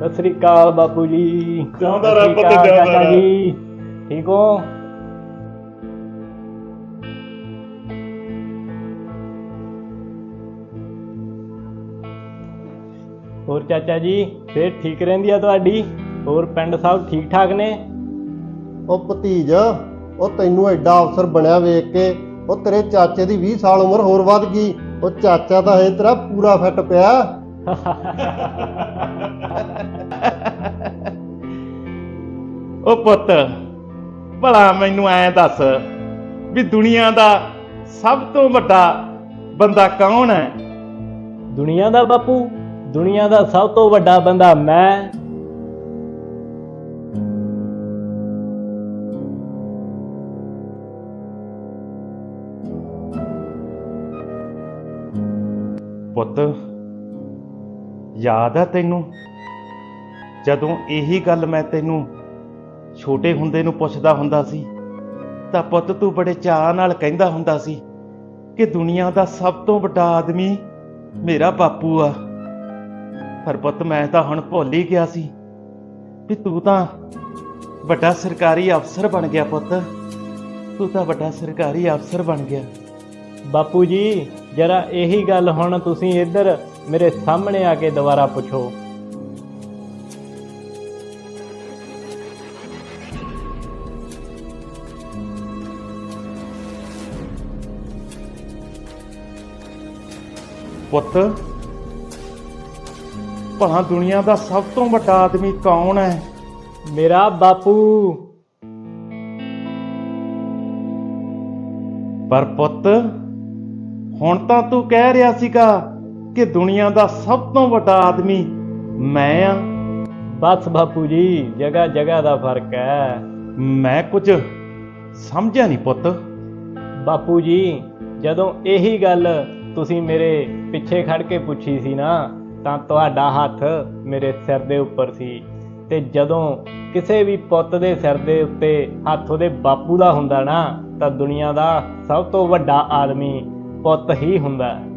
ਸਤਿ ਸ੍ਰੀ ਅਕਾਲ ਬਾਪੂ ਜੀ। ਜਿਉਂਦਾ ਰਹਿ ਪੁੱਤ, ਜਿਉਂਦਾ ਰਹਿ। ਜੀ। ਠੀਕ ਹੋ? ਹੋਰ ਚਾਚਾ ਜੀ ਫੇਰ ਠੀਕ ਰਹਿੰਦੀ ਆ ਤੁਹਾਡੀ? ਹੋਰ ਪਿੰਡ ਸਭ ਠੀਕ ਠਾਕ ਨੇ? ਉਹ ਭਤੀਜ ਉਹ ਤੈਨੂੰ ਐਡਾ ਅਫਸਰ ਬਣਿਆ ਵੇਖ ਕੇ ਉਹ ਤੇਰੇ ਚਾਚੇ ਦੀ 20 ਸਾਲ ਉਮਰ ਹੋਰ ਵੱਧ ਗਈ ਉਹ ਚਾਚਾ ਤਾਂ ਹਜੇ ਤੇਰਾ ਪੂਰਾ ਫਿੱਟ ਪਿਆ। ਉਹ ਪੁੱਤ ਭਲਾ ਮੈਨੂੰ ਐ ਦੱਸ ਵੀ ਦੁਨੀਆ ਦਾ ਸਭ ਤੋਂ ਵੱਡਾ ਬੰਦਾ ਕੌਣ ਹੈ? ਦੁਨੀਆ ਦਾ ਬਾਪੂ ਦੁਨੀਆ ਦਾ ਸਭ ਤੋਂ ਵੱਡਾ ਬੰਦਾ ਮੈਂ। ਪੁੱਤ ਯਾਦ ਆ ਤੈਨੂੰ? ਜਦੋਂ ਇਹੀ ਗੱਲ ਮੈਂ ਤੈਨੂੰ ਛੋਟੇ ਹੁੰਦੇ ਨੂੰ ਪੁੱਛਦਾ ਹੁੰਦਾ ਸੀ, ਤਾਂ ਪੁੱਤ ਤੂੰ ਬੜੇ ਚਾਅ ਨਾਲ ਕਹਿੰਦਾ ਹੁੰਦਾ ਸੀ ਕਿ ਦੁਨੀਆ ਦਾ ਸਭ ਤੋਂ ਵੱਡਾ ਆਦਮੀ ਮੇਰਾ ਬਾਪੂ ਆ। ਪਰ ਪੁੱਤ ਮੈਂ ਤਾਂ ਹੁਣ ਭੁੱਲ ਹੀ ਗਿਆ ਸੀ ਵੀ ਤੂੰ ਤਾਂ ਵੱਡਾ ਸਰਕਾਰੀ ਅਫਸਰ ਬਣ ਗਿਆ ਪੁੱਤ। ਤੂੰ ਤਾਂ ਵੱਡਾ ਸਰਕਾਰੀ ਅਫਸਰ ਬਣ ਗਿਆ। ਬਾਪੂ ਜੀ ਜਰਾ ਇਹੀ ਗੱਲ ਹੁਣ ਤੁਸੀਂ ਇੱਧਰ ਮੇਰੇ ਸਾਹਮਣੇ ਆ ਕੇ ਦੁਬਾਰਾ ਪੁੱਛੋ। ਪੁੱਤ ਭਲਾ ਦੁਨੀਆ ਦਾ ਸਭ ਤੋਂ ਵੱਡਾ ਆਦਮੀ ਕੌਣ ਹੈ? ਮੇਰਾ ਬਾਪੂ। ਪਰ ਪੁੱਤ ਹੁਣ ਤਾਂ ਤੂੰ ਕਹਿ ਰਿਹਾ ਸੀਗਾ ਕਿ ਦੁਨੀਆ ਦਾ ਸਭ ਤੋਂ ਵੱਡਾ ਆਦਮੀ ਮੈਂ ਆ। ਬਸ ਬਾਪੂ ਜੀ ਜਗ੍ਹਾ ਜਗ੍ਹਾ ਦਾ ਫ਼ਰਕ ਹੈ। ਮੈਂ ਕੁਝ ਸਮਝਿਆ ਨਹੀਂ ਪੁੱਤ। ਬਾਪੂ ਜੀ ਜਦੋਂ ਇਹੀ ਗੱਲ ਤੁਸੀਂ ਮੇਰੇ ਪਿੱਛੇ ਖੜ ਕੇ ਪੁੱਛੀ ਸੀ ਨਾ ਤਾਂ ਤੁਹਾਡਾ ਹੱਥ ਮੇਰੇ ਸਿਰ ਦੇ ਉੱਪਰ ਸੀ। ਤੇ ਜਦੋਂ ਕਿਸੇ ਵੀ ਪੁੱਤ ਦੇ ਸਿਰ ਦੇ ਉੱਤੇ ਹੱਥ ਉਹਦੇ ਬਾਪੂ ਦਾ ਹੁੰਦਾ ਨਾ ਤਾਂ ਦੁਨੀਆ ਦਾ ਸਭ ਤੋਂ ਵੱਡਾ ਆਦਮੀ ਪੁੱਤ ਹੀ ਹੁੰਦਾ ਹੈ।